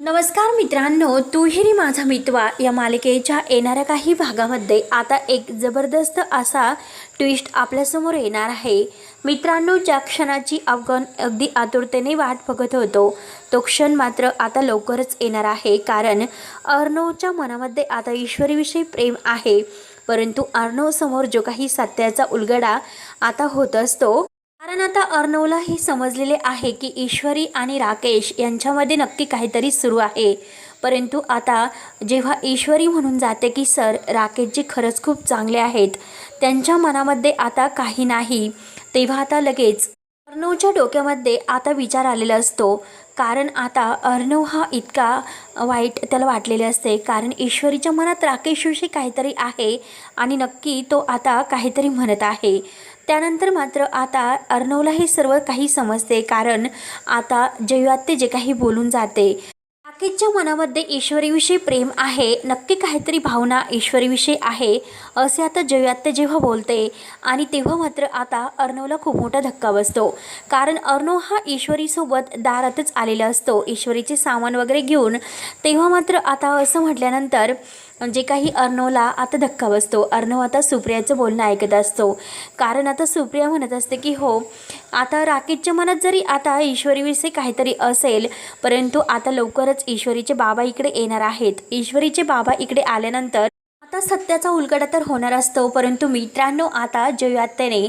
नमस्कार मित्रांनो तुहिरी माझा मितवा या मालिकेच्या येणाऱ्या काही भागामध्ये आता एक जबरदस्त असा ट्विस्ट आपल्यासमोर येणार आहे. मित्रांनो ज्या क्षणाची आपण अगदी आतुरतेने वाट बघत होतो तो क्षण मात्र आता लवकरच येणार आहे. कारण अर्णवच्या मनामध्ये आता ईश्वरीविषयी प्रेम आहे. परंतु अर्णवसमोर जो काही सत्याचा उलगडा आता होत असतो कारण आता अर्णवला हे समजलेले आहे की ईश्वरी आणि राकेश यांच्यामध्ये नक्की काहीतरी सुरू आहे. परंतु आता जेव्हा ईश्वरी म्हणून जाते की सर राकेशजी खरंच खूप चांगले आहेत. त्यांच्या मनामध्ये आता काही नाही. तेव्हा आता लगेच अर्णवच्या डोक्यामध्ये आता विचार आलेला असतो. कारण आता अर्णव हा इतका वाईट त्याला वाटलेले असते. कारण ईश्वरीच्या मनात राकेशविषयी काहीतरी आहे आणि नक्की तो आता काहीतरी म्हणत आहे. त्यानंतर मात्र आता अर्णवला हे सर्व काही समजते कारण आता जयुआत्ते जे काही बोलून जाते राकेशच्या मनामध्ये ईश्वरीविषयी प्रेम आहे नक्की काहीतरी भावना ईश्वरीविषयी आहे असे आता जयात्ते जेव्हा बोलते आणि तेव्हा मात्र आता अर्णवला खूप मोठा धक्का बसतो. कारण अर्णव हा ईश्वरीसोबत दारातच आलेला असतो ईश्वरीचे सामान वगैरे घेऊन. तेव्हा मात्र आता असं म्हटल्यानंतर जे काही अर्णवला आता धक्का बसतो. अर्णव आता सुप्रियाचं बोलणं ऐकत असतो. कारण आता सुप्रिया म्हणत असते की हो आता राकेशच्या मनात जरी आता ईश्वरीविषयी काहीतरी असेल परंतु आता लवकरच ईश्वरीचे बाबा इकडे येणार आहेत. ईश्वरीचे बाबा इकडे आल्यानंतर आता सत्याचा उलगडा तर होणार असतो परंतु मित्रांनो आता जयात्याने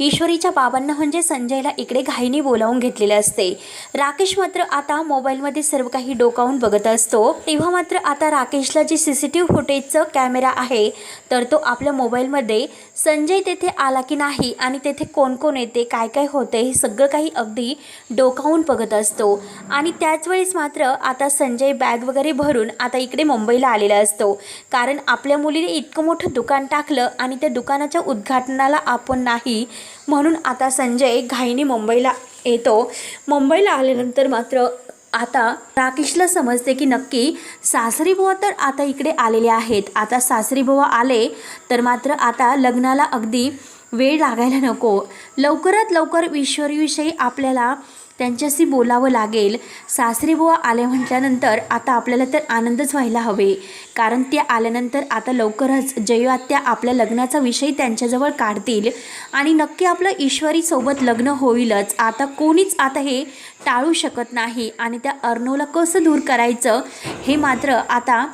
ईश्वरीच्या बाबांना म्हणजे संजयला इकडे घाईने बोलावून घेतलेले असते. राकेश मात्र आता मोबाईलमध्ये सर्व काही डोकावून बघत असतो. तेव्हा मात्र आता राकेशला जे सी सी टी व्ही फुटेजचं कॅमेरा आहे तर तो आपल्या मोबाईलमध्ये संजय तेथे आला की नाही आणि तेथे कोण कोण येते काय काय होते हे सगळं काही अगदी डोकावून बघत असतो. आणि त्याच वेळेस मात्र आता संजय बॅग वगैरे भरून आता इकडे मुंबईला आलेला असतो. कारण आपल्या मुली मुलीने इतकं मोठं दुकान टाकलं आणि त्या दुकानाच्या उद्घाटनाला आपण नाही म्हणून आता संजय घाईने मुंबईला येतो. मुंबईला आल्यानंतर मात्र आता राकेशला समजते की नक्की सासरी बुवा तर आता इकडे आलेले आहेत. आता सासरी बुवा आले तर मात्र आता लग्नाला अगदी वेळ लागायला नको. लवकरात लवकर ईश्वरीविषयी आपल्याला त्यांच्याशी बोलावं लागेल. सासरी बुवा आले म्हटल्यानंतर आता आपल्याला तर आनंदच व्हायला हवे. कारण ते आल्यानंतर आता लवकरच जयवात्या आपल्या लग्नाचा विषय त्यांच्याजवळ काढतील. आणि नक्की आपलं ईश्वरीसोबत लग्न होईलच. आता कोणीच आता हे टाळू शकत नाही. आणि त्या अर्णवला कसं दूर करायचं? हे मात्र आता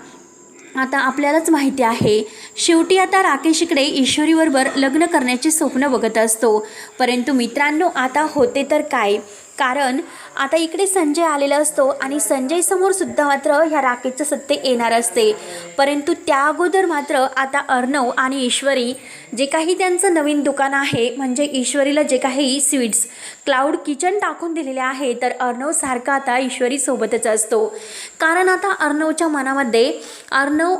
आता आपल्यालाच माहिती आहे. शेवटी आता राकेश इकडे ईश्वरीबरोबर लग्न करण्याचे स्वप्न बघत असतो. परंतु मित्रांनो आता होते तर काय? कारण आता इकडे संजय आलेला असतो आणि संजयसमोर सुद्धा मात्र ह्या राकेशचं सत्य येणार असते. परंतु त्या अगोदर मात्र आता अर्णव आणि ईश्वरी जे काही त्यांचं नवीन दुकान आहे म्हणजे ईश्वरीला जे काही स्वीट्स क्लाउड किचन टाकून दिलेले आहे तर अर्णव सारखा आता ईश्वरीसोबतच असतो. कारण आता अर्णवच्या मनामध्ये अर्णव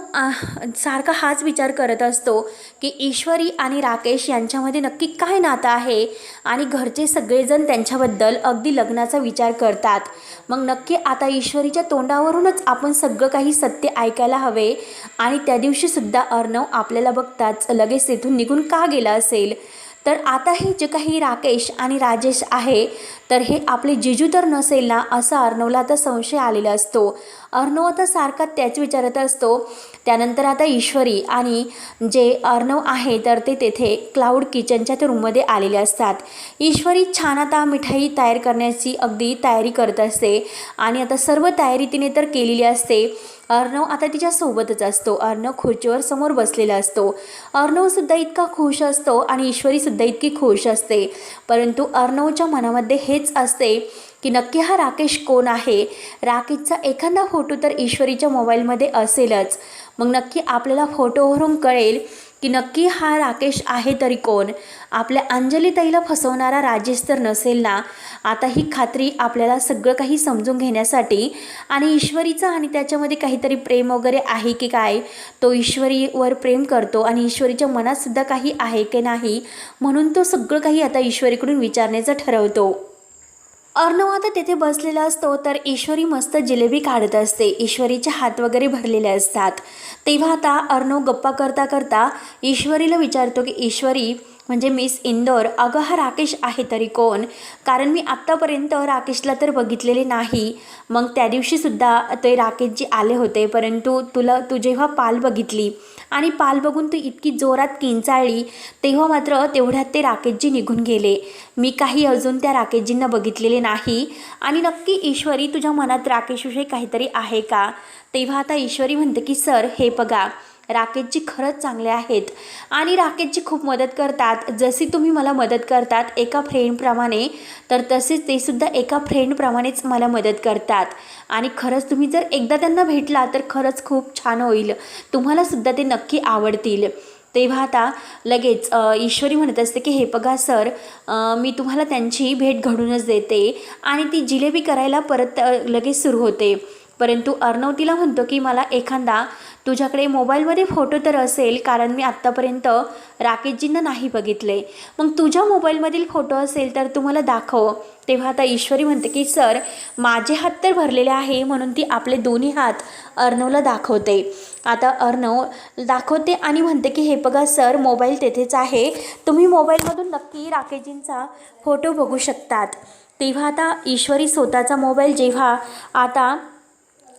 सारखा हाच विचार करत असतो की ईश्वरी आणि राकेश यांच्यामध्ये नक्की काय नातं आहे आणि घरचे सगळेजण त्यांच्याबद्दल अगदी लग्नाचा विचार करतात. मग नक्की आता ईश्वरीच्या तोंडावरूनच आपण सगळं काही सत्य ऐकायला हवे आणि त्या दिवशीसुद्धा अर्णव आपल्याला बघताच लगेच तेथून निघून का गेला असेल? तर आता हे जे काही राकेश आणि राजेश आहे तर हे आपले जिजू तर नसेल ना असा अर्णवला आता संशय आलेला असतो. अर्णव आता सारखा त्याच विचारत असतो. त्यानंतर आता ईश्वरी आणि जे अर्णव आहे तर ते तेथे क्लाउड किचनच्या त्या रूममध्ये आलेले असतात. ईश्वरी छान आता मिठाई तयार करण्याची अगदी तयारी करत असते. आणि आता सर्व तयारी तिने तर केलेली असते. अर्णव आता तिच्या सोबतच असतो. अर्णव खुर्चीवर समोर बसलेला असतो. अर्णवसुद्धा इतका खुश असतो आणि ईश्वरीसुद्धा इतकी खुश असते. परंतु अर्णवच्या मनामध्ये हेच असते की नक्की हा राकेश कोण आहे? राकेशचा एखादा फोटो तर ईश्वरीच्या मोबाईलमध्ये असेलच. मग नक्की आपल्याला फोटोवरून कळेल की नक्की हा राकेश आहे तरी कोण? आपल्या अंजलीताईला फसवणारा राजेश तर नसेल ना? आता ही खात्री आपल्याला सगळं काही समजून घेण्यासाठी आणि ईश्वरीचं आणि त्याच्यामध्ये काहीतरी प्रेम वगैरे आहे की काय? तो ईश्वरीवर प्रेम करतो आणि ईश्वरीच्या मनातसुद्धा काही आहे की नाही? म्हणून तो सगळं काही आता ईश्वरीकडून विचारण्याचं ठरवतो. अर्णव आता तेथे बसलेला असतो तर ईश्वरी मस्त जिलेबी काढत असते. ईश्वरीचे हात वगैरे भरलेले असतात. तेव्हा आता अर्णव गप्पा करता करता ईश्वरीला विचारतो की ईश्वरी म्हणजे मिस इंदोर अगं हा राकेश आहे तरी कोण? कारण मी आत्तापर्यंत राकेशला तर बघितलेले नाही. मग त्या दिवशीसुद्धा ते राकेशजी आले होते परंतु तुला तू जेव्हा पाल बघितली आणि पाल बघून तू इतकी जोरात किंचाळली तेव्हा मात्र तेवढ्यात ते राकेशजी निघून गेले. मी काही अजून त्या राकेशजींना बघितलेले नाही. आणि नक्की ईश्वरी तुझ्या मनात राकेशविषयी काहीतरी आहे का? तेव्हा आता ईश्वरी म्हणते की सर हे बघा राकेशजी खरंच चांगले आहेत. आणि राकेशजी खूप मदत करतात. जशी तुम्ही मला मदत करतात एका फ्रेंडप्रमाणे तर तसेच ते सुद्धा एका फ्रेंडप्रमाणेच मला मदत करतात. आणि खरंच तुम्ही जर एकदा त्यांना भेटला तर खरंच खूप छान होईल. तुम्हाला सुद्धा ते नक्की आवडतील. तेव्हा आता लगेच ईश्वरी म्हणत असते की हे बघा सर मी तुम्हाला त्यांची भेट घडूनच देते. आणि ती जिलेबी करायला परत लगेच सुरू होते. परंतु अर्णव तिला म्हणतो की मला एखादा तुझ्याकडे मोबाईलमध्ये फोटो तर असेल कारण मी आत्तापर्यंत राकेशजींना नाही बघितले. मग तुझ्या मोबाईलमधील फोटो असेल तर तू मला दाखव. तेव्हा आता ईश्वरी म्हणते की सर माझे हात तर भरलेले आहे म्हणून ती आपले दोन्ही हात अर्णवला दाखवते. आता अर्णव दाखवते आणि म्हणते की हे बघा सर मोबाईल तेथेच आहे. तुम्ही मोबाईलमधून नक्की राकेशजींचा फोटो बघू शकतात. तेव्हा आता ईश्वरी स्वतःचा मोबाईल जेव्हा आता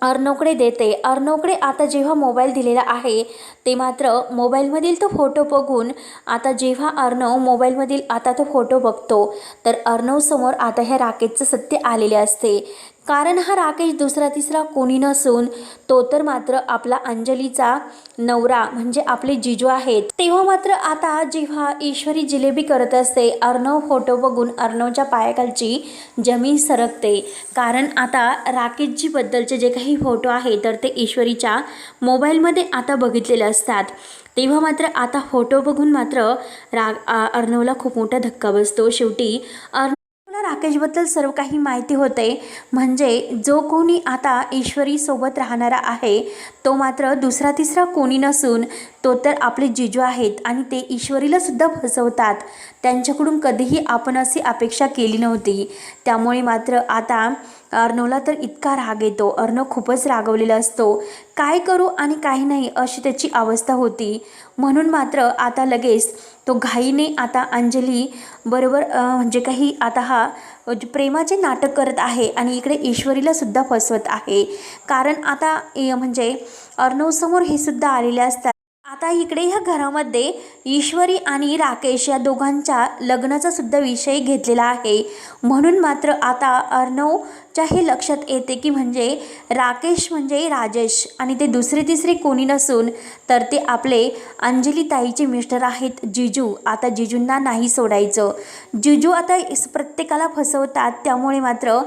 अर्णवकडे देते. अर्णवकडे आता जेव्हा मोबाईल दिलेला आहे ते मात्र मोबाईलमधील तो फोटो बघून आता जेव्हा अर्णव मोबाईलमधील आता तो फोटो बघतो तर अर्णवसमोर आता ह्या राकेशचं सत्य आलेले असते. कारण हा राकेश दुसरा तिसरा कोणी नसून तो तर मात्र आपला अंजलीचा नवरा म्हणजे आपले जिजू आहेत. तेव्हा मात्र आता जेव्हा ईश्वरी जिलेबी करत असते अर्णव फोटो बघून अर्णवच्या पायाखालची जमीन सरकते. कारण आता राकेशजीबद्दलचे जे काही फोटो आहे तर ते ईश्वरीच्या मोबाईलमध्ये आता बघितलेले असतात. तेव्हा मात्र आता फोटो बघून मात्र रा अर्णवला खूप मोठा धक्का बसतो. शेवटी अर्णव मला राकेशबद्दल सर्व काही माहिती होते. म्हणजे जो कोणी आता ईश्वरीसोबत राहणारा आहे तो मात्र दुसरा तिसरा कोणी नसून तो तर आपले जिजू आहेत आणि ते ईश्वरीलासुद्धा फसवतात. त्यांच्याकडून कधीही आपण अशी अपेक्षा केली नव्हती. त्यामुळे मात्र आता अर्णवला तर इतका राग येतो. अर्णव खूपच रागवलेला असतो. काय करू आणि काही नाही अशी त्याची अवस्था होती. म्हणून मात्र आता लगेच तो घाईने आता अंजली बरोबर म्हणजे काही आता हा प्रेमाचे नाटक करत आहे आणि इकडे ईश्वरीला सुद्धा फसवत आहे. कारण आता म्हणजे अर्णवसमोर हे सुद्धा आलेले असतात. आता इकडे ह्या घरामध्ये ईश्वरी आणि राकेश या दोघांच्या लग्नाचा सुद्धा विषय घेतलेला आहे. म्हणून मात्र आता अर्णव च्या हे लक्षात येते की म्हणजे राकेश म्हणजे राजेश आणि ते दुसरे तिसरे कोणी नसून तर ते आपले अंजली ताईचे मिस्टर आहेत जिजू. आता जिजूंना नाही सोडायचं. जिजू आता इस- प्रत्येकाला फसवतात त्यामुळे मात्र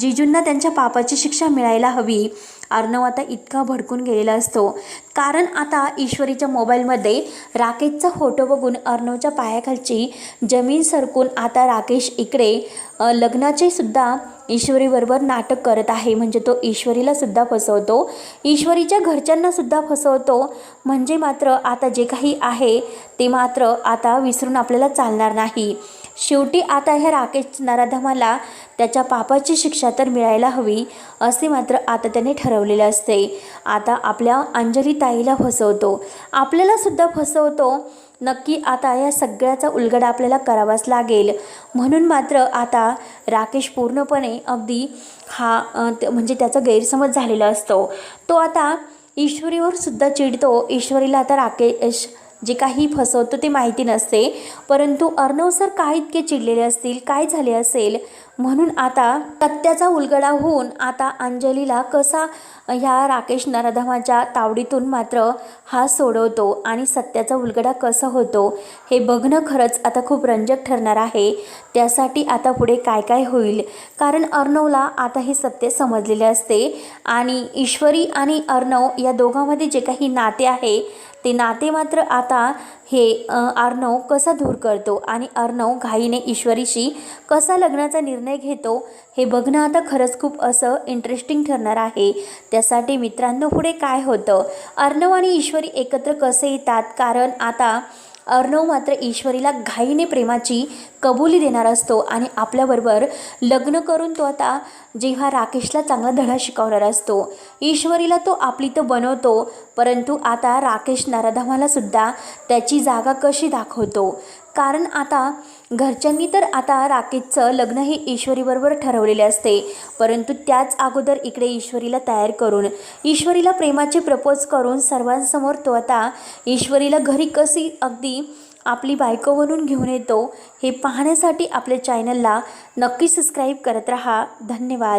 जिजूंना त्यांच्या पापाची शिक्षा मिळायला हवी. अर्णव आता इतका भडकून गेलेला असतो. कारण आता ईश्वरीच्या मोबाईलमध्ये राकेशचा फोटो बघून अर्णवच्या पायाखालची जमीन सरकून आता राकेश इकडे लग्नाचे सुद्धा ईश्वरीबरोबर नाटक करत आहे. म्हणजे तो ईश्वरीला सुद्धा फसवतो. ईश्वरीच्या घरच्यांना सुद्धा फसवतो. म्हणजे मात्र आता जे काही आहे ते मात्र आता विसरून आपल्याला चालणार नाही. शेवटी आता ह्या राकेश नराधमाला त्याच्या पापाची शिक्षा तर मिळायला हवी असे मात्र आता त्याने ठरवलेले असते. आता आपल्या अंजली ताईला फसवतो. आपल्यालासुद्धा फसवतो. नक्की आता या सगळ्याचा उलगडा आपल्याला करावाच लागेल. म्हणून मात्र आता राकेश पूर्णपणे अगदी हा त- म्हणजे त्याचा गैरसमज झालेला असतो. तो आता ईश्वरीवर सुद्धा चिडतो. ईश्वरीला आता राकेश जे काही फसवतो ते माहिती नसते. परंतु अर्णव सर काय इतके चिडलेले असतील? काय झाले असेल? म्हणून आता सत्याचा उलगडा होऊन आता अंजलीला कसा ह्या राकेश नराधमाच्या तावडीतून मात्र हा सोडवतो आणि सत्याचा उलगडा कसा होतो हे बघणं खरंच आता खूप रंजक ठरणार आहे. त्यासाठी आता पुढे काय काय होईल? कारण अर्णवला आता हे सत्य समजलेले असते. आणि ईश्वरी आणि अर्णव या दोघांमध्ये जे काही नाते आहे ते नाते मात्र आता हे अर्णव कसा दूर करतो आणि अर्णव घाईने ईश्वरीशी कसा लग्नाचा निर्णय घेतो हे बघणं आता खरंच खूप असं इंटरेस्टिंग ठरणार आहे. त्यासाठी मित्रांनो पुढे काय होतं? अर्णव आणि ईश्वरी एकत्र कसे येतात? कारण आता अर्णव मात्र ईश्वरीला घाईने प्रेमाची कबुली देणार असतो आणि आपल्याबरोबर लग्न करून तो आता जेव्हा राकेशला चांगला धडा शिकवणार असतो. ईश्वरीला तो आपली तर बनवतो परंतु आता राकेश नराधमाला सुद्धा त्याची जागा कशी दाखवतो? कारण आता घरच्यांनी तर आता राकेशचं लग्न हे ईश्वरीबरोबर ठरवलेले असते. परंतु त्याच अगोदर इकडे ईश्वरीला तयार करून ईश्वरीला प्रेमाचे प्रपोज करून सर्वांसमोर तो आता ईश्वरीला घरी कशी अगदी आपली बायको बनून घेऊन येतो हे पाहण्यासाठी आपल्या चॅनलला नक्की सबस्क्राईब करत रहा. धन्यवाद.